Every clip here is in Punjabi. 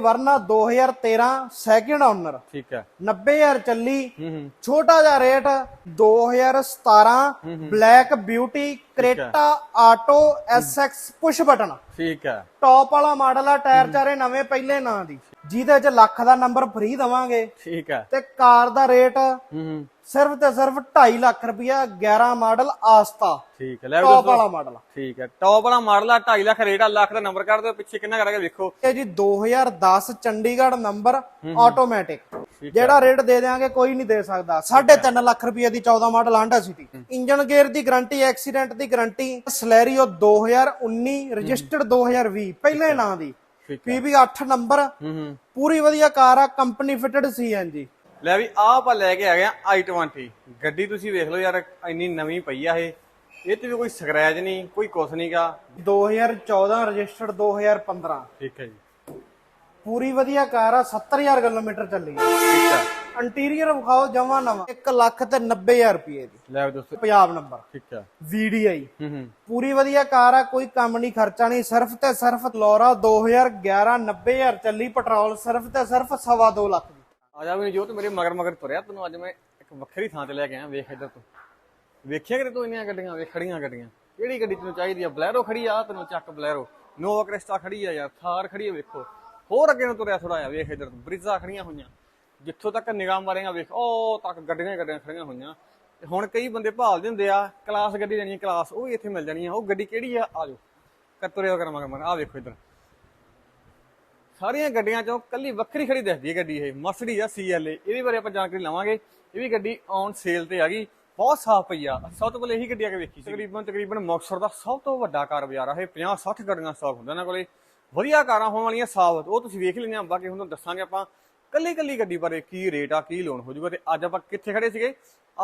ਵਰਨਾ 2013 ਸੈਕਿੰਡ ਓਨਰ ਠੀਕ ਹੈ। 90000 ਚੱਲੀ। ਛੋਟਾ ਜਿਹਾ rate 2017 black beauty Creta auto SX push button ਠੀਕ ਹੈ। ਟੌਪ ਵਾਲਾ ਮਾਡਲ ਆ ਟਾਇਰ ਚਾਰੇ ਨਵੇਂ ਪਹਿਲੇ ਨਾਂ ਦੀ। ਜਿਹਦੇ ਚ ਲੱਖ ਦਾ ਨੰਬਰ ਫ੍ਰੀ ਦਵਾਂਗੇ। ਠੀਕ ਹੈ ਤੇ ਕਾਰ ਦਾ ਰੇਟ ਹੂੰ ਸਿਰਫ ਤੇ ਸਿਰਫ 2.5 ਲੱਖ ਰੁਪਇਆ 11 ਮਾਡਲ ਆਸਤਾ। ਠੀਕ ਹੈ ਲੈ ਟੌਪ ਵਾਲਾ ਮਾਡਲ ਠੀਕ ਹੈ ਟੌਪ ਵਾਲਾ ਮਾਡਲ ਆ 2.5 ਲੱਖ ਰੇਟ ਆ ਲੱਖ ਦਾ ਨੰਬਰ ਕੱਢ ਦਿਓ ਪਿੱਛੇ ਕਿੰਨਾ ਕਰਾਂਗੇ ਵੇਖੋ। ਇਹ ਜੀ 2010 ਚੰਡੀਗੜ੍ਹ ਨੰਬਰ ਆਟੋਮੈਟਿਕ ਜਿਹੜਾ ਰੇਟ ਦੇ ਦੇਾਂਗੇ ਕੋਈ ਨਹੀਂ ਦੇ ਸਕਦਾ। 3.5 ਲੱਖ ਰੁਪਏ ਦੀ 14 model Honda City engine gear ਦੀ ਗਾਰੰਟੀ ਐਕਸੀਡੈਂਟ ਦੀ ਗਾਰੰਟੀ ਸਲੈਰੀਓ 2019 ਰਜਿਸਟਰਡ 2020 ਪਹਿਲੇ ਨਾਂ ਦੀ। PB 8 number. ਹੂੰ ਹੂੰ। ਪੂਰੀ ਵਧੀਆ ਕਾਰ ਆ ਕੰਪਨੀ ਫਿਟਡ ਸੀਐਨਜੀ ਲੈ ਵੀ ਆਹ ਆਪਾਂ ਲੈ ਕੇ ਆ ਗਏ ਆ i20 ਗੱਡੀ ਤੁਸੀਂ ਵੇਖ ਲਓ ਯਾਰ ਇੰਨੀ ਨਵੀਂ ਪਈ ਆ ਇਹ। ਇਹ ਤੇ ਵੀ ਕੋਈ ਸਕ੍ਰੈਚ ਨਹੀਂ ਕੋਈ ਕੁਛ ਨਹੀਂਗਾ 2014 ਰਜਿਸਟਰਡ 2015 ਠੀਕ ਹੈ ਜੀ। ਪੂਰੀ ਵਧੀਆ ਕਾਰ ਆ 70000 ਕਿਲੋਮੀਟਰ ਚੱਲੀ ਆ। ਠੀਕ ਹੈ ਇੰਟੀਰੀਅਰ ਵਿਖਾਓ ਜਮਾ ਨਵਾਂ। 1 ਲੱਖ ਤੇ 90000 ਰੁਪਏ ਦੀ। ਲੈ ਦੋਸਤੋ ਪੰਜਾਬ ਨੰਬਰ। ਠੀਕ ਹੈ ਹੂੰ। ਪੂਰੀ ਵਧੀਆ ਕਾਰ ਆ ਕੋਈ ਕੰਮ ਨਹੀਂ ਖਰਚਾ ਨਹੀਂ। ਸਿਰਫ ਤੇ ਸਿਰਫ ਲੋਰਾ 2011 90000 ਚੱਲੀ ਪੈਟਰੋਲ ਸਿਰਫ ਤੇ ਸਿਰਫ ਸਵਾ ਦੋ ਲੱਖ ਦੀ। ਆ ਜਾ ਵੀ ਜੋ ਤੇ ਮੇਰੇ ਮਗਰ ਮਗਰ ਤੁਰਿਆ ਤੈਨੂੰ। ਅੱਜ ਮੈਂ ਇੱਕ ਵੱਖਰੀ ਥਾਂ ਤੇ ਲੈ ਕੇ ਆਇਆ ਵੇਖ ਇੱਧਰ ਤੂੰ। ਵੇਖਿਆ ਕਿ ਤੂੰ ਇੰਨੀਆਂ ਗੱਡੀਆਂ? ਵੇਖ ਖੜੀਆਂ ਗੱਡੀਆਂ। ਕਿਹੜੀ ਗੱਡੀ ਤੈਨੂੰ ਚਾਹੀਦੀ ਆ? ਬਲੈਰੋ ਖੜੀ ਆ ਤੈਨੂੰ ਚੱਕ ਬਲੈਰੋ। ਨੋਵਾ ਕ੍ਰਿਸਟਾ ਖੜੀ ਆ ਯਾਰ ਥਾਰ ਖੜੀ ਆ ਵੇਖੋ। ਹੋਰ ਅੱਗੇ ਨੂੰ ਤੁਰਿਆ ਥੋੜਾ ਆ ਵੇਖ ਇੱਧਰ ਤੂੰ। ਬ੍ਰਿਜਾਂ ਖੜੀਆਂ ਹੋਈਆਂ। ਜਿੱਥੋਂ ਤੱਕ ਨਿਗਾਹ ਮਾਰੇਗਾ ਵੇਖ, ਉਹ ਤੱਕ ਗੱਡੀਆਂ ਗੱਡੀਆਂ ਖੜੀਆਂ ਹੋਈਆਂ। ਤੇ ਹੁਣ ਕਈ ਬੰਦੇ ਭਾਲਦੇ ਹੁੰਦੇ ਆ ਕਲਾਸ ਗੱਡੀ ਲੈਣੀ ਆ ਕਲਾਸ ਉਹ ਵੀ ਇੱਥੇ ਮਿਲ ਜਾਣੀ ਆ। ਉਹ ਗੱਡੀ ਕਿਹੜੀ ਆ? ਆ ਜਾਓ। ਕਰ ਤੁਰਿਆ ਕਰ ਆ ਵੇਖੋ ਇੱਧਰ। ਸਾਰੀਆਂ ਗੱਡੀਆਂ ਚੋਂ ਕੱਲੀ ਵੱਖਰੀ ਖੜੀ ਦਿਖਦੀ ਹੈ ਗੱਡੀ ਇਹ। ਮਰਸਡੀ ਆ ਸੀਐਲਏ ਇਹਦੇ ਬਾਰੇ ਆਪਾਂ ਜਾਣਕਾਰੀ ਲਵਾਂਗੇ। ਇਹ ਵੀ ਗੱਡੀ ਔਨ ਸੇਲ ਤੇ ਹੈਗੀ ਬਹੁਤ ਸਾਫ਼ ਪਈ ਆ। ਸਭ ਤੋਂ ਪਹਿਲੇ ਇਹੀ ਗੱਡੀ ਆ ਕੇ ਵੇਖੀ ਸੀ। ਤਕਰੀਬਨ ਤਕਰੀਬਨ ਮੁਕਤਸਰ ਦਾ ਸਭ ਤੋਂ ਵੱਡਾ ਕਾਰ ਬਾਜ਼ਾਰ ਆ। ਇਹ 50 60 ਗੱਡੀਆਂ ਸਟਾਕ ਹੁੰਦਾ ਇਹਨਾਂ ਕੋਲੇ। ਵਧੀਆ ਕਾਰਾਂ ਹੋਣ ਵਾਲੀਆਂ ਸਾਫ਼। ਉਹ ਤੁਸੀਂ ਵੇਖ ਲੈਣੇ ਆ। ਬਾਕੀ ਹੁਣ ਤੁਹਾਨੂੰ ਦੱਸਾਂਗੇ ਆਪਾਂ ਕੱਲੀ ਕੱਲੀ ਗੱਡੀ ਬਾਰੇ ਕੀ ਰੇਟ ਆ, ਕੀ ਲੋਨ ਹੋ ਜਾਊਗਾ ਤੇ ਅੱਜ ਆਪਾਂ ਕਿੱਥੇ ਖੜੇ ਸੀਗੇ?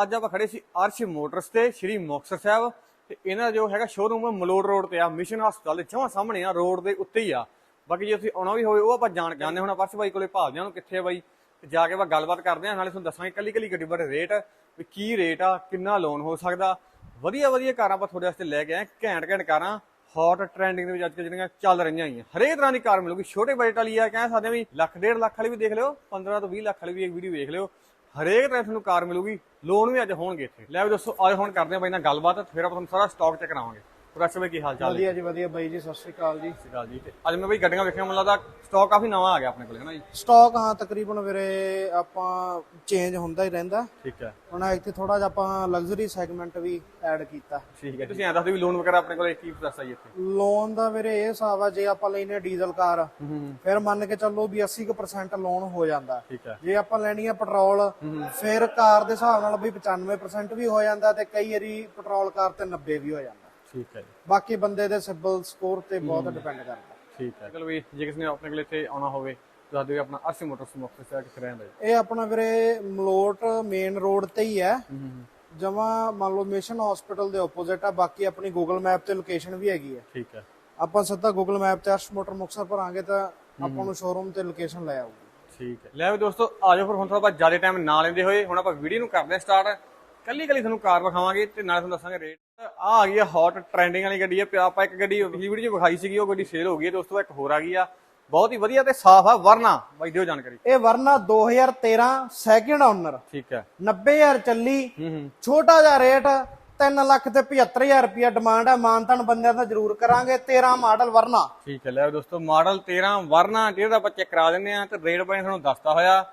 ਅੱਜ ਆਪਾਂ ਖੜੇ ਸੀ ਅਰਸ਼ ਮੋਟਰਸ ਤੇ, ਸ਼੍ਰੀ ਮੁਕਤਸਰ ਸਾਹਿਬ ਤੇ ਇਹਨਾਂ ਦਾ ਜੋ ਹੈਗਾ ਸ਼ੋਰੂਮ ਮਲੋੜ ਰੋਡ ਤੇ ਆ ਮਿਸ਼ਨ ਹਸਪਤਾਲ ਦੇ ਜਮਾਂ ਸਾਹਮਣੇ ਆ ਰੋਡ ਦੇ ਉੱਤੇ ਹੀ ਆ। ਬਾਕੀ ਜੇ ਤੁਸੀਂ ਆਉਣਾ ਵੀ ਹੋਵੇ, ਉਹ ਆਪਾਂ ਜਾਣ ਜਾਣਦੇ ਹੁਣ ਪਰਸ ਬਾਈ ਕੋਲੇ ਭਾਲਦੇ ਹਾਂ ਕਿੱਥੇ ਆ ਬਾਈ? ਤੇ ਜਾ ਕੇ ਆਪਾਂ ਗੱਲਬਾਤ ਕਰਦੇ ਹਾਂ, ਨਾਲੇ ਤੁਹਾਨੂੰ ਦੱਸਾਂਗੇ ਕੱਲੀ ਕੱਲੀ ਗੱਡੀ ਬਾਰੇ ਰੇਟ ਵੀ ਕੀ ਰੇਟ ਆ, ਕਿੰਨਾ ਲੋਨ ਹੋ ਸਕਦਾ। ਵਧੀਆ ਵਧੀਆ ਕਾਰਾਂ ਆਪਾਂ ਤੁਹਾਡੇ ਵਾਸਤੇ ਲੈ ਕੇ ਆਏ ਘੈਂਟ ਘੈਂਟ ਕਾਰਾਂ। ਹੌਟ ਟ੍ਰੈਂਡਿੰਗ ਦੇ ਵਿੱਚ ਅੱਜ ਕੱਲ ਜਿਹੜੀਆਂ ਚੱਲ ਰਹੀਆਂ ਹੀ ਹਰੇਕ ਤਰ੍ਹਾਂ ਦੀ ਕਾਰ ਮਿਲੂਗੀ, ਛੋਟੇ ਬਜਟ ਵਾਲੀ ਆ, ਕਹਿ ਸਕਦੇ ਵੀ ਲੱਖ, ਡੇਢ ਲੱਖ ਵਾਲੀ ਵੀ ਦੇਖ ਲਿਓ 15 ਤੋਂ 20 ਲੱਖ ਵਾਲੀ ਵੀ ਇੱਕ ਵੀਡੀਓ ਵੇਖ ਲਿਓ। ਹਰੇਕ ਤਰ੍ਹਾਂ ਦੀ ਤੁਹਾਨੂੰ ਕਾਰ ਮਿਲੂਗੀ, ਲੋਨ ਵੀ ਅੱਜ ਹੋਣਗੇ ਇੱਥੇ। ਲੈ ਵੀ ਦੋਸਤੋ, ਅੱਜ ਹੁਣ ਕਰਦੇ ਹਾਂ ਬਾਈ ਨਾਲ ਗੱਲਬਾਤ, ਫਿਰ ਆਪਾਂ ਤੁਹਾਨੂੰ ਸਾਰਾ ਸਟਾਕ ਚੈੱਕ ਕਰਾਵਾਂਗੇ। ਪ੍ਰੋਡਕਟ ਵਿੱਚ ਕੀ ਹਾਲ ਚਾਲ ਵਧੀਆ ਜੀ ਵਧੀਆ ਬਾਈ ਜੀ ਸਤਿ ਸ਼੍ਰੀ ਅਕਾਲ ਜੀ। ਸਤਿ ਸ਼੍ਰੀ ਅਕਾਲ ਜੀ। ਤੇ ਅੱਜ ਮੈਂ ਬਈ ਗੱਡੀਆਂ ਵੇਖੀਆਂ ਮੈਨੂੰ ਲੱਗਦਾ ਸਟਾਕ ਕਾਫੀ ਨਵਾਂ ਆ ਗਿਆ ਆਪਣੇ ਕੋਲ ਹੈ ਨਾ ਜੀ? ਸਟਾਕ ਹਾਂ ਤਕਰੀਬਨ ਵੀਰੇ ਆਪਾਂ ਚੇਂਜ ਹੁੰਦਾ ਹੀ ਰਹਿੰਦਾ। ਠੀਕ ਹੈ। ਹੁਣ ਇੱਥੇ ਥੋੜਾ ਜਿਹਾ ਆਪਾਂ ਲਗਜ਼ਰੀ ਸੈਗਮੈਂਟ ਵੀ ਐਡ ਕੀਤਾ। ਠੀਕ ਹੈ ਤੁਸੀਂ ਐਂ ਦੱਸਦੇ ਵੀ ਲੋਨ ਵਗੈਰਾ ਆਪਣੇ ਕੋਲ ਕੀ ਪ੍ਰੋਸੈਸ ਹੈ ਜੀ ਇੱਥੇ? ਲੋਨ ਦਾ ਵੀਰੇ ਇਹ ਹਿਸਾਬ ਆ ਜੇ ਆਪਾਂ ਲੈਨੇ ਡੀਜ਼ਲ ਕਾਰ ਫਿਰ ਮੰਨ ਕੇ ਚੱਲੋ ਵੀ 80% ਲੋਨ ਹੋ ਜਾਂਦਾ। ਜੇ ਆਪਾਂ ਲੈਣੀ ਆ ਪੈਟਰੋਲ ਫਿਰ ਕਾਰ ਦੇ ਹਿਸਾਬ ਨਾਲ ਵੀ 95% ਵੀ ਹੋ ਜਾਂਦਾ ਤੇ ਕਈ ਵਾਰੀ ਪੈਟਰੋਲ ਕਾਰ ਤੇ 90 ਵੀ ਹੋ ਜਾਂਦਾ। ਠੀਕ ਹੈ ਜੀ। ਬਾਕੀ ਬੰਦੇ ਦੇ ਸਿਬਲ ਸਕੋਰ ਤੇ ਬਹੁਤ ਡਿਪੈਂਡ ਕਰਦਾ। ਠੀਕ ਹੈ। ਵੀ ਜੇ ਕਿਸੇ ਨੇ ਆਪਣੇ ਕੋਲ ਇੱਥੇ ਆਉਣਾ ਹੋਵੇ ਤਾਂ ਦੱਸ ਦਿਓ ਆਪਣਾ ਅਰਸ਼ ਮੋਟਰਸ ਮੁਕਤਸਰ ਸਾਹਿਬ ਕਿੱਥੇ ਰਹਿੰਦਾ ਜੀ। ਇਹ ਆਪਣਾ ਵੀਰੇ ਮਲੋਟ ਮੇਨ ਰੋਡ ਤੇ ਹੀ ਹੈ। ਜਮਾ ਮੰਨ ਲਓ ਮਿਸ਼ਨ ਹਸਪੀਟਲ ਦੇ ਆਪੋਜ਼ਿਟ ਆ ਬਾਕੀ ਆਪਣੀ ਗੂਗਲ ਮੈਪ ਤੇ ਲੋਕੇਸ਼ਨ ਵੀ ਹੈਗੀ ਹੈ। ਠੀਕ ਹੈ। ਆਪਾਂ ਸਿੱਧਾ ਗੂਗਲ ਮੈਪ ਤੇ ਅਰਸ਼ ਮੋਟਰ ਮੁਕਤਸਰ ਭਰਾਂਗੇ ਤਾਂ ਆਪਾਂ ਨੂੰ ਸ਼ੋਰੂਮ ਤੇ ਲੋਕੇਸ਼ਨ ਲੈ ਆਊਗੀ। ਠੀਕ ਹੈ। ਲੈ ਵੀ ਦੋਸਤੋ ਆ ਜਾਓ ਫਿਰ ਹੁਣ ਥੋੜਾ ਆਪਾਂ ਜ਼ਿਆਦਾ ਟਾਈਮ ਨਾ ਲੈਂਦੇ ਹੋਏ। ਹੁਣ ਆਪਾਂ ਵੀਡੀਓ ਨੂੰ ਕਰਦੇ ਹਾਂ ਸਟਾਰਟ ਕੱਲੀ ਕੱਲੀ ਤੁਹਾਨੂੰ ਕਾਰ ਵਿਖਾਵਾਂਗੇ ਤੇ ਨਾਲ ਤੁਹਾਨੂੰ ਦੱਸਾਂਗੇ ਰੇਟ ਆ ਆ ਗਈ ਹੈ ਹੌਟ ਟ੍ਰੈਂਡਿੰਗ ਵਾਲੀ ਗੱਡੀ ਹੈ ਪਿਆ ਆਪਾਂ ਇੱਕ ਗੱਡੀ ਵੀਡੀਓ 'ਚ ਵਿਖਾਈ ਸੀਗੀ ਉਹ ਗੱਡੀ ਸੇਲ ਹੋ ਗਈ ਹੈ ਇੱਕ ਹੋਰ ਆ ਗਈ ਆ। ਬਹੁਤ ਹੀ ਵਧੀਆ ਤੇ ਸਾਫ਼ ਆ ਵਰਨਾ ਬਾਈ ਦਿਓ ਜਾਣਕਾਰੀ। ਇਹ ਵਰਨਾ 2013 ਸੈਕਿੰਡ ਓਨਰ ਠੀਕ ਹੈ। 90000 ਚੱਲੀ ਛੋਟਾ ਜਿਹਾ ਰੇਟ 3 ਲੱਖ ਤੇ 75000 ਰੁਪਿਆ ਡਿਮਾਂਡ ਹੈ ਮਾਨਤਨ ਬੰਦਿਆਂ ਦਾ ਜ਼ਰੂਰ ਕਰਾਂਗੇ 13 ਮਾਡਲ ਵਰਨਾ। ਠੀਕ ਹੈ ਲੈ ਦੋਸਤੋ ਮਾਡਲ 13 ਵਰਨਾ ਜਿਹੜਾ ਆਪਾਂ ਚੈੱਕ ਕਰਾ ਦਿੰਦੇ ਆ ਤੇ ਰੇਟ ਬਾਰੇ ਤੁਹਾਨੂੰ ਦੱਸਤਾ ਹੋਇਆ।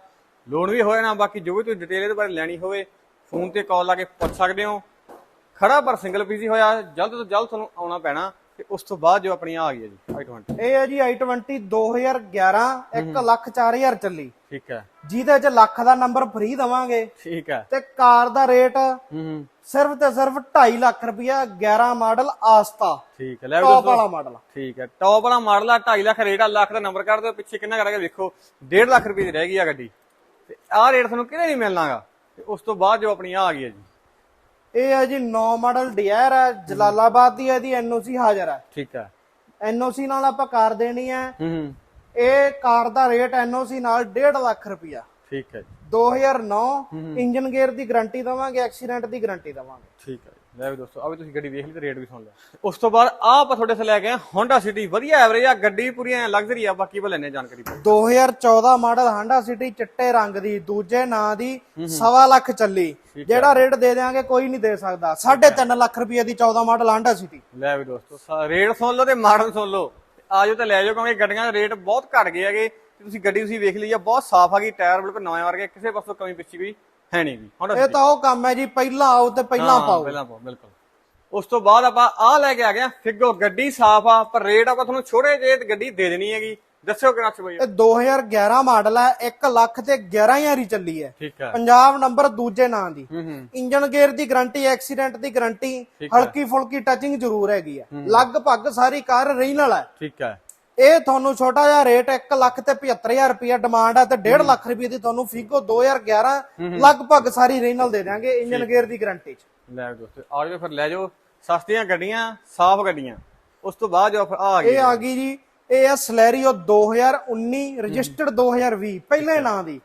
ਲੋਨ ਵੀ ਹੋਇਆ ਨਾ ਬਾਕੀ ਜੋ ਵੀ ਤੁਸੀਂ ਡਿਟੇਲ ਇਹਦੇ ਬਾਰੇ ਲੈਣੀ ਹੋਵੇ ਫੋਨ ਤੇ ਕਾਲ ਲਾ ਕੇ ਪੁੱਛ ਸਕਦੇ ਹੋ। ਖੜਾ ਪਰ ਸਿੰਗਲ ਪੀਸ ਹੀ ਹੋਇਆ ਜਲਦ ਤੋਂ ਜਲਦ ਤੁਹਾਨੂੰ ਆਉਣਾ ਪੈਣਾ ਤੇ ਉਸ ਤੋਂ ਬਾਅਦ ਜੋ ਆਪਣੀ ਆ ਗਈ ਹੈ ਜੀ i20 ਇਹ ਹੈ ਜੀ i20 2011 1 ਲੱਖ 4000 ਚੱਲੀ। ਠੀਕ ਹੈ। ਜਿਹਦੇ ਚ ਲੱਖ ਦਾ ਨੰਬਰ ਫ੍ਰੀ ਦਵਾਂਗੇ। ਠੀਕ ਹੈ। ਤੇ ਕਾਰ ਦਾ ਰੇਟ ਹੂੰ ਸਿਰਫ ਤੇ ਸਿਰਫ 2.5 ਲੱਖ ਰੁਪਇਆ 11 ਮਾਡਲ ਆਸਤਾ। ਠੀਕ ਹੈ ਲੈ ਟੌਪ ਵਾਲਾ ਮਾਡਲ ਠੀਕ ਹੈ ਟੌਪ ਵਾਲਾ ਮਾਡਲ ਆ 2.5 ਲੱਖ ਰੇਟ ਆ ਲੱਖ ਦਾ ਨੰਬਰ ਕੱਢ ਦਿਓ ਪਿੱਛੇ ਕਿੰਨਾ ਕਰਾਂਗੇ ਵੇਖੋ 1.5 ਲੱਖ ਰੁਪਏ ਦੀ ਰਹਿ ਗਈ ਆ ਗੱਡੀ। ਤੇ ਆਹ ਰੇਟ ਤੁਹਾਨੂੰ ਕਿਹਨੇ ਨਹੀਂ ਮਿਲਣਾਗਾ? ਤੇ ਉਸ ਤੋਂ ਬਾਅਦ ਜੋ ਆਪਣੀ ਆ ਆ ਗਈ ਹੈ ਜੀ। ਇਹ ਹੈ ਜੀ 9 ਮਾਡਲ ਡਿਜ਼ਾਇਰ ਹੈ ਜਲਾਲਾਬਾਦ ਦੀ ਇਹਦੀ ਐਨਓਸੀ ਹਾਜ਼ਰ ਹੈ। ਠੀਕ ਹੈ। ਐਨਓਸੀ ਨਾਲ ਆਪਾਂ ਕਾਰ ਦੇਣੀ ਹੈ। ਹੂੰ ਇਹ ਕਾਰ ਦਾ ਰੇਟ ਐਨਓਸੀ ਨਾਲ 1.5 ਲੱਖ ਰੁਪਇਆ। ਠੀਕ ਹੈ ਜੀ। 2009 ਇੰਜਨ ਗੇਅਰ ਦੀ ਗਾਰੰਟੀ ਦਵਾਂਗੇ ਐਕਸੀਡੈਂਟ ਦੀ ਗਾਰੰਟੀ ਦਵਾਂਗੇ। ਠੀਕ ਹੈ। ਲੈ ਵੀ ਦੋਸਤੋ ਆ ਵੀ ਤੁਸੀਂ ਗੱਡੀ ਵੇਖ ਲਈ ਤੇ ਰੇਟ ਵੀ ਸੁਣ ਲਿਆ। ਉਸ ਤੋਂ ਬਾਅਦ ਆ ਆਪਾਂ ਤੁਹਾਡੇ ਸੇ ਲੈ ਕੇ ਆਏ Honda City ਵਧੀਆ ਐਵਰੇਜ ਆ ਗੱਡੀ ਪੂਰੀ ਐ ਲਗਜ਼ਰੀ ਆ ਬਾਕੀ ਲੈਣੇ ਜਾਣਕਾਰੀ 2014 ਮਾਡਲ ਹਾਂਡਾ ਸਿਟੀ ਚਿੱਟੇ ਰੰਗ ਦੀ ਦੂਜੇ ਨਾਂ ਦੀ ਸਵਾ ਲੱਖ ਚੱਲੀ। ਜਿਹੜਾ ਰੇਟ ਦੇ ਦਿਆਂਗੇ ਕੋਈ ਨਹੀਂ ਦੇ ਸਕਦਾ। 3.5 ਲੱਖ ਰੁਪਏ ਦੀ 14 ਮਾਡਲ ਹਾਂਡਾ ਸਿਟੀ ਲੈ ਵੀ ਦੋਸਤੋ ਰੇਟ ਸੁਣ ਲਓ ਤੇ ਮਾਡਲ ਸੁਣ ਲਓ। ਤੇ ਆ ਜਾਓ ਤੇ ਲੈ ਜਾਓ ਕਿਉਂਕਿ ਗੱਡੀਆਂ ਦੇ ਰੇਟ ਬਹੁਤ ਘਟ ਗਏ ਹੈਗੇ। ਤੁਸੀਂ ਗੱਡੀ ਤੁਸੀਂ ਵੇਖ ਲਈ ਆ ਬਹੁਤ ਸਾਫ਼ ਆ ਗਈ ਟਾਇਰ ਬਿਲਕੁਲ ਨਵੇਂ ਵਰਗੇ ਕਿਸੇ ਪਾਸੋਂ ਕਮੀ ਪਿੱਛੀ ਕੋਈ ਹੈ ਨਹੀਂ Honda ਇਹ ਤਾਂ ਉਹ ਕੰਮ ਹੈ ਜੀ ਪਹਿਲਾਂ ਆਓ ਤੇ ਪਹਿਲਾਂ ਪਾਓ। ਪਹਿਲਾਂ ਪਾਓ ਬਿਲਕੁਲ। ਉਸ ਤੋਂ ਬਾਅਦ ਆਪਾਂ ਆ ਲੈ ਕੇ ਆ ਗਏ ਆ ਫਿਗੋ ਗੱਡੀ ਸਾਫ਼ ਆ ਪਰ ਰੇਟ ਆਪਾਂ ਤੁਹਾਨੂੰ ਛੋੜੇ ਜੇ ਗੱਡੀ ਦੇ ਦੇਣੀ ਹੈਗੀ। ਦੱਸਿਓ ਕਿੰਨਾ ਚ ਬਈ ਇਹ 2011 ਮਾਡਲ ਹੈ 1 ਲੱਖ ਤੇ 11000 ਹੀ ਚੱਲੀ ਹੈ। ਠੀਕ ਹੈ। ਪੰਜਾਬ ਨੰਬਰ ਦੂਜੇ ਨਾਂ ਦੀ। ਇੰਜਨ ਗੇਅਰ ਦੀ ਗਾਰੰਟੀ ਐਕਸੀਡੈਂਟ ਦੀ ਗਾਰੰਟੀ। ਹਲਕੀ ਫੁਲਕੀ ਟੱਚਿੰਗ ਜ਼ਰੂਰ ਹੈਗੀ ਹੈ। ਲਗਭਗ ਸਾਰੀ ਕਾਰ ਰੀਨਲ ਹੈ। ਠੀਕ ਹੈ। ਇਹ ਤੁਹਾਨੂੰ ਛੋਟਾ ਜਿਹਾ ਰੇਟ 1 ਲੱਖ ਤੇ 75000 ਰੁਪਇਆ ਡਿਮਾਂਡ ਹੈ ਤੇ 1.5 ਲੱਖ ਰੁਪਏ ਦੀ ਤੁਹਾਨੂੰ ਫਿਗੋ 2011 ਲਗਭਗ ਸਾਰੀ ਰੀਨਲ ਦੇ ਦਾਂਗੇ ਇੰਜਨ ਗੇਅਰ ਦੀ ਗਾਰੰਟੀ ਚ। ਲੈ ਦੋਸਤੋ ਆ ਜਾਓ ਫਿਰ ਲੈ ਜਾਓ। ਸਸਤੀਆਂ ਗੱਡੀਆਂ ਸਾਫ਼ ਗੱਡੀਆਂ। ਉਸ ਤੋਂ ਬਾਅਦ ਜੋ ਆ ਗਈ। ਇਹ ਆ ਗਈ ਜੀ ਇਹ ਆ ਸਲੈਰੀਓ 2019 ਰਜਿਸਟਰਡ 2020 ਪਹਿਲੇ ਨਾਂ ਦੀ।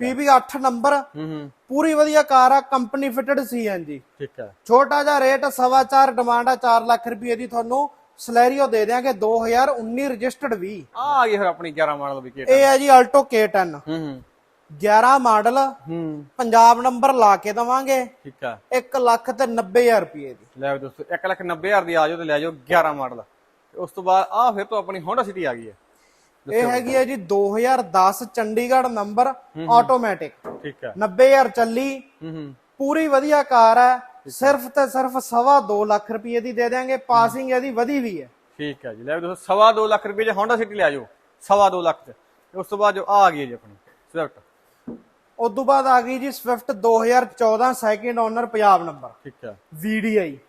PB 8 ਨੰਬਰ ਹੂੰ ਹੂੰ। ਪੂਰੀ ਵਧੀਆ ਕਾਰ ਆ ਕੰਪਨੀ ਫਿਟਡ ਸੀਐਨਜੀ ਠੀਕ ਹੈ। ਛੋਟਾ ਜਿਹਾ ਰੇਟ ਸਵਾ ਚਾਰ ਡਿਮਾਂਡ ਆ 4 ਲੱਖ ਰੁਪਏ ਦੀ ਤੁਹਾਨੂੰ ਸਲੈਰੀਓ ਦੇ ਦਿਆਂਗੇ 2019 ਰਜਿਸਟਰਡ 20 ਆ ਆ ਗਈ ਫਿਰ ਆਪਣੀ 11 ਮਾਡਲ ਵਿਕੇਟ ਇਹ ਹੈ ਜੀ ਆਲਟੋ K10 ਹੂੰ ਹੂੰ। 11 ਮਾਡਲ ਹੂੰ। ਪੰਜਾਬ ਨੰਬਰ ਲਾ ਕੇ ਦਵਾਂਗੇ। ਠੀਕ ਹੈ 1 ਲੱਖ ਤੇ 90000 ਰੁਪਏ ਦੀ। ਲੈ ਵੀ ਦੋਸਤੋ 1 ਲੱਖ 90 ਹਜ਼ਾਰ ਦੀ ਆ ਜਾਓ ਤੇ ਲੈ ਜਾਓ 11 ਮਾਡਲ। ਉਸ ਤੋਂ ਬਾਅਦ ਆ ਫਿਰ ਤੋਂ ਆਪਣੀ Honda City ਆ ਗਈ ਹੈ। ਇਹ ਹੈਗੀ ਹੈ ਜੀ 2010 ਚੰਡੀਗੜ੍ਹ ਨੰਬਰ ਆਟੋਮੈਟਿਕ ਠੀਕ ਹੈ 90000 ਚੱਲੀ। ਹੂੰ ਹੂੰ। ਪੂਰੀ ਵਧੀਆ ਕਾਰ ਹੈ। ਸਿਰਫ ਤੇ ਸਿਰਫ ਸਵਾ 2 ਲੱਖ ਰੁਪਏ ਦੀ ਦੇ ਦਿਆਂਗੇ ਪਾਸਿੰਗ ਇਹਦੀ ਵਧੀ ਵੀ ਹੈ। ਠੀਕ ਹੈ ਜੀ। ਲੈ ਦੋਸਤੋ ਸਵਾ ਦੋ ਲੱਖ ਰੁਪਏ ਚ Honda City ਲੈ ਜਾਓ ਸਵਾ ਦੋ ਲੱਖ ਚ। ਤੇ ਉਸ ਤੋਂ ਬਾਅਦ ਜੋ ਆ ਗਈ ਜੀ ਆਪਣੀ ਸਵਿਫਟ ਉਸ ਤੋਂ ਬਾਅਦ ਆ ਗਈ ਜੀ Swift 2014 second owner Punjab number ਠੀਕ ਹੈ।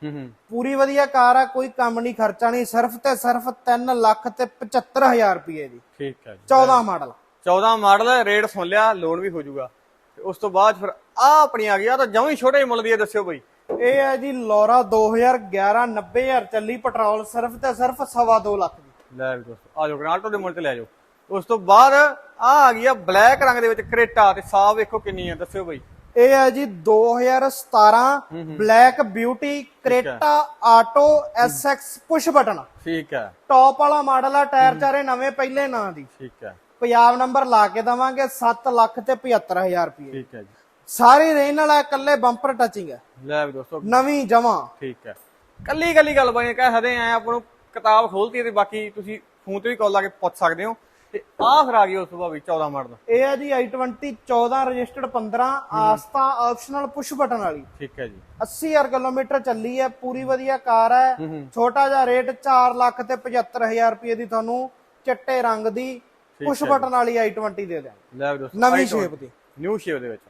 ਹੂੰ ਪੂਰੀ ਵਧੀਆ ਕਾਰ ਆ ਕੋਈ ਕੰਮ ਨਹੀਂ ਖਰਚਾ ਨਹੀਂ ਸਿਰਫ ਤੇ ਸਿਰਫ 3 ਲੱਖ ਤੇ 75000 ਰੁਪਏ ਦੀ। ਠੀਕ ਹੈ ਜੀ। 14 ਮਾਡਲ 14 ਮਾਡਲ ਰੇਟ ਸੁਣ ਲਿਆ ਲੋਨ ਵੀ ਹੋ ਜਾਊਗਾ। ਉਸ ਤੋਂ ਬਾਅਦ ਫਿਰ ਆ ਆਪਣੀ ਆ ਗਈ ਆ ਤਾਂ ਜਮਾਂ ਹੀ ਛੋਟੇ ਮੁੱਲ ਦੀ ਦੱਸਿਓ ਬਈ। ਇਹ ਹੈ ਜੀ ਲੋਰਾ 2011 90000 ਚੱਲੀ ਪੈਟਰੋਲ ਸਿਰਫ ਤੇ ਸਿਰਫ ਸਵਾ 2 ਲੱਖ ਦੀ। ਲੈ ਵੀ ਦੋਸਤੋ ਆ ਜਾਓ ਗ੍ਰਾਂਟੋ ਦੇ ਮੁੱਲ ਤੇ ਲੈ ਜਾਓ। ਉਸ ਤੋਂ ਬਾਅਦ ਆ ਆ ਗਈ ਆ ਬਲੈਕ ਰੰਗ ਦੇ ਵਿੱਚ ਕਰੇਟਾ ਤੇ ਸਾਹ ਵੇਖੋ ਕਿੰਨੀ ਹੈ ਦੱਸਿਓ ਬਈ। ਇਹ ਹੈ ਜੀ 2017 black beauty Creta auto SX push button. ਠੀਕ ਹੈ। ਟੌਪ ਵਾਲਾ ਮਾਡਲ ਆ ਟਾਇਰ ਚਾਰੇ ਨਵੇਂ ਪਹਿਲੇ ਨਾਂ ਦੀ। ਠੀਕ ਹੈ। ਪੰਜਾਬ ਨੰਬਰ ਲਾ ਕੇ ਦਵਾਂਗੇ 7 ਲੱਖ ਤੇ 75000 ਰੁਪਏ। ਠੀਕ ਹੈ ਜੀ। ਸਾਰੀ ਰੇਨ ਵਾਲਾ ਇਕੱਲੇ ਬੰਪਰ ਟੱਚਿੰਗ ਹੈ। ਲੈ ਵੀ ਦੋਸਤੋ। ਨਵੀਂ ਜਮਾ। ਠੀਕ ਹੈ। ਕੱਲੀ ਕੱਲੀ ਗੱਲ ਬਣੀ ਕਹਿ ਸਕਦੇ ਆ ਆਪਾਂ ਨੂੰ ਕਿਤਾਬ ਖੋਲਤੀ ਤੇ ਬਾਕੀ ਤੁਸੀਂ ਫੋਨ ਤੇ ਵੀ ਕਾਲ ਲਾ ਕੇ ਪੁੱਛ ਸਕਦੇ ਹੋ। ਤੇ ਆਹ ਫਿਰ ਆ ਗਈ ਉਸ ਤੋਂ ਬਾਅਦ ਵੀ 14 ਮਾਡਲ। ਇਹ ਹੈ ਜੀ i20 14 ਰਜਿਸਟਰਡ 15 ਆਸਤਾ ਆਪਸ਼ਨਲ ਪੁਸ਼ ਬਟਨ ਵਾਲੀ। ਠੀਕ ਹੈ ਜੀ। 80000 ਕਿਲੋਮੀਟਰ ਚੱਲੀ ਹੈ ਪੂਰੀ ਵਧੀਆ ਕਾਰ ਹੈ। ਛੋਟਾ ਜਿਹਾ ਰੇਟ 4 ਲੱਖ ਤੇ 75000 ਰੁਪਏ ਦੀ ਤੁਹਾਨੂੰ ਚਿੱਟੇ ਰੰਗ ਦੀ ਪੁਸ਼ ਬਟਨ ਵਾਲੀ i20 ਦੇ ਦਿਆਂਗੇ। ਲੈ ਵੀ ਦੋਸਤੋ ਨਵੀਂ ਸ਼ੇਪ ਦੀ। ਨਿਊ ਸ਼ੇਪ ਦੇ ਵਿੱਚ।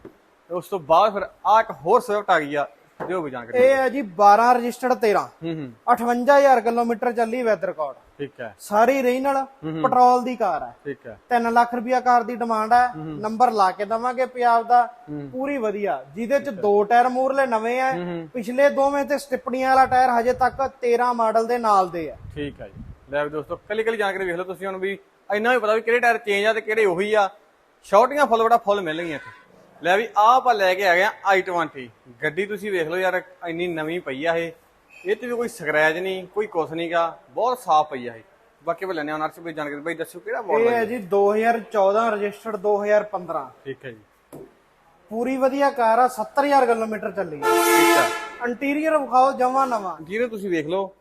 ਤੇ ਉਸ ਤੋਂ ਬਾਅਦ ਫਿਰ ਆ ਇੱਕ ਹੋਰ ਸਵਿਫਟ ਆ ਗਈ ਆ ਦਿਓ ਵੀ ਜਾਣਕਾਰੀ ਇਹ ਹੈ ਜੀ 12 ਰਜਿਸਟਰਡ 13 ਹੂੰ ਹੂੰ। 58000 ਕਿਲੋਮੀਟਰ ਚੱਲੀ ਵਿਦ ਰਿਕਾਰਡ ਠੀਕ ਹੈ। ਸਾਰੀ ਰੀਨਲ ਪੈਟਰੋਲ ਦੀ ਕਾਰ ਹੈ। ਠੀਕ ਹੈ। 3 ਲੱਖ ਰੁਪਿਆ ਕਾਰ ਦੀ ਡਿਮਾਂਡ ਹੈ। ਨੰਬਰ ਲਾ ਕੇ ਦਵਾਂਗੇ ਪੰਜਾਬ ਦਾ। ਪੂਰੀ ਵਧੀਆ। ਜਿਹਦੇ ਚ ਦੋ ਟਾਇਰ ਮੂਰਲੇ ਨਵੇਂ ਆ ਪਿਛਲੇ ਦੋਵੇਂ ਤੇ ਸਟਿੱਪਣੀਆਂ ਵਾਲਾ ਟਾਇਰ ਹਜੇ ਤੱਕ 13 ਮਾਡਲ ਦੇ ਨਾਲ ਦੇ ਆ ਠੀਕ ਹੈ ਜੀ। ਲੈ ਵੀ ਦੋਸਤੋ ਕੱਲੀ ਕੱਲੀ ਜਾਣਕਾਰੀ ਵੇਖ ਲਓ ਤੁਸੀਂ ਹੁਣ ਵੀ। ਇੰਨਾ ਵੀ ਪਤਾ ਵੀ ਕਿਹੜੇ ਟਾਇਰ ਚੇਂਜ ਆ ਤੇ ਕਿਹੜੇ ਉਹੀ ਆ। ਸ਼ਾਰਟੀਆਂ ਫੁੱਲ ਬੜਾ ਫੁੱਲ ਮਿਲਣਗੀਆਂ ਇੱਥੇ। ਲੈ ਵੀ ਆਹ ਆਪਾਂ ਲੈ ਕੇ ਆ ਗਏ ਆ i20 ਗੱਡੀ ਤੁਸੀਂ ਵੇਖ ਲਓ ਯਾਰ ਇੰਨੀ ਨਵੀਂ ਪਈ ਆ ਇਹ। ਇਹ ਤੇ ਵੀ ਕੋਈ ਸਕ੍ਰੈਚ ਨਹੀਂ ਕੋਈ ਕੁਛ ਨਹੀਂਗਾ ਬਹੁਤ ਸਾਫ਼ ਪਈ ਆ ਇਹ। ਬਾਕੀ ਵੀ ਲੈਣੇ ਆਨਰਸ ਵੀ ਜਾਣਕਾਰੀ। ਬਈ ਦੱਸੋ ਕਿਹੜਾ ਮਾਡਲ ਇਹ ਹੈ ਜੀ 2014 ਰਜਿਸਟਰਡ 2015 ਠੀਕ ਹੈ ਜੀ। ਪੂਰੀ ਵਧੀਆ ਕਾਰ ਆ 70000 ਕਿਲੋਮੀਟਰ ਚੱਲੀ ਹੈ ਠੀਕ ਹੈ ਇੰਟੀਰੀਅਰ ਵਿਖਾਓ ਜਮਾ ਨਵਾਂ। ਜਿਹਨੂੰ ਤੁਸੀਂ ਵੇਖ ਲਓ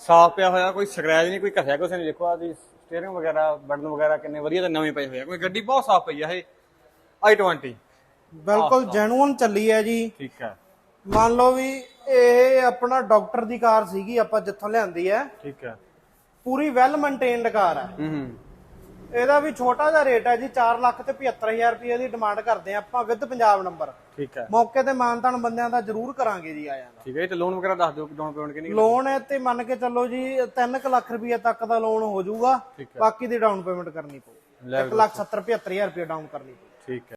ਸਾਫ਼ ਪਿਆ ਹੋਇਆ ਕੋਈ ਸਕ੍ਰੈਚ ਨਹੀਂ ਕੋਈ ਘਸਿਆ ਕੁਛ ਨਹੀਂ। ਦੇਖੋ ਆਦੀ ਸਟੀਅਰਿੰਗ ਵਗੈਰਾ ਬਟਨ ਵਗੈਰਾ ਕਿੰਨੇ ਵਧੀਆ ਤੇ ਨਵੇਂ ਪਏ ਹੋਏ ਆ। ਕੋਈ ਗੱਡੀ ਬਹੁਤ ਸਾਫ਼ ਪਈ ਆ ਇਹ। i20 ਬਿਲਕੁਲ ਜੈਨੂਅਨ ਚੱਲੀ ਹੈ ਜੀ। ਠੀਕ ਹੈ। ਮੰਨ ਲਓ ਵੀ ਇਹ ਆਪਣਾ ਡਾਕਟਰ ਦੀ ਕਾਰ ਸੀਗੀ ਆਪਾਂ ਜਿੱਥੋਂ ਲਿਆਂਦੀ ਹੈ। ਠੀਕ ਹੈ। ਪੂਰੀ ਵੈਲ ਮੇਨਟੇਨਡ ਕਾਰ ਹੈ। ਹੂੰ ਹੂੰ। ਇਹਦਾ ਵੀ ਛੋਟਾ ਜਿਹਾ ਰੇਟ ਹੈ ਜੀ 4 ਲੱਖ ਤੇ 75000 ਰੁਪਏ ਦੀ ਡਿਮਾਂਡ ਕਰਦੇ ਆ ਆਪਾਂ ਵਿਦ ਪੰਜਾਬ ਨੰਬਰ ਠੀਕ ਹੈ। ਮੌਕੇ ਤੇ ਮਾਨਤਾਨ ਬੰਦਿਆਂ ਦਾ ਜ਼ਰੂਰ ਕਰਾਂਗੇ ਜੀ ਆਇਆਂ ਦਾ। ਠੀਕ ਹੈ ਤੇ ਲੋਨ ਵਗੈਰਾ ਦੱਸ ਦਿਓ ਡਾਊਨ ਪੇਮੈਂਟ ਕਿੰਨੀ ਲੋਨ ਹੈ ਤੇ ਮੰਨ ਕੇ ਚੱਲੋ ਜੀ 3 ਲੱਖ ਰੁਪਏ ਤੱਕ ਦਾ ਲੋਨ ਹੋ ਜਾਊਗਾ। ਬਾਕੀ ਦੀ ਡਾਊਨ ਪੇਮੈਂਟ ਕਰਨੀ ਪਊ। ਲੈ 1 ਲੱਖ 70 75000 ਰੁਪਏ ਡਾਊਨ ਕਰਨੀ ਪਊ। ਠੀਕ ਹੈ।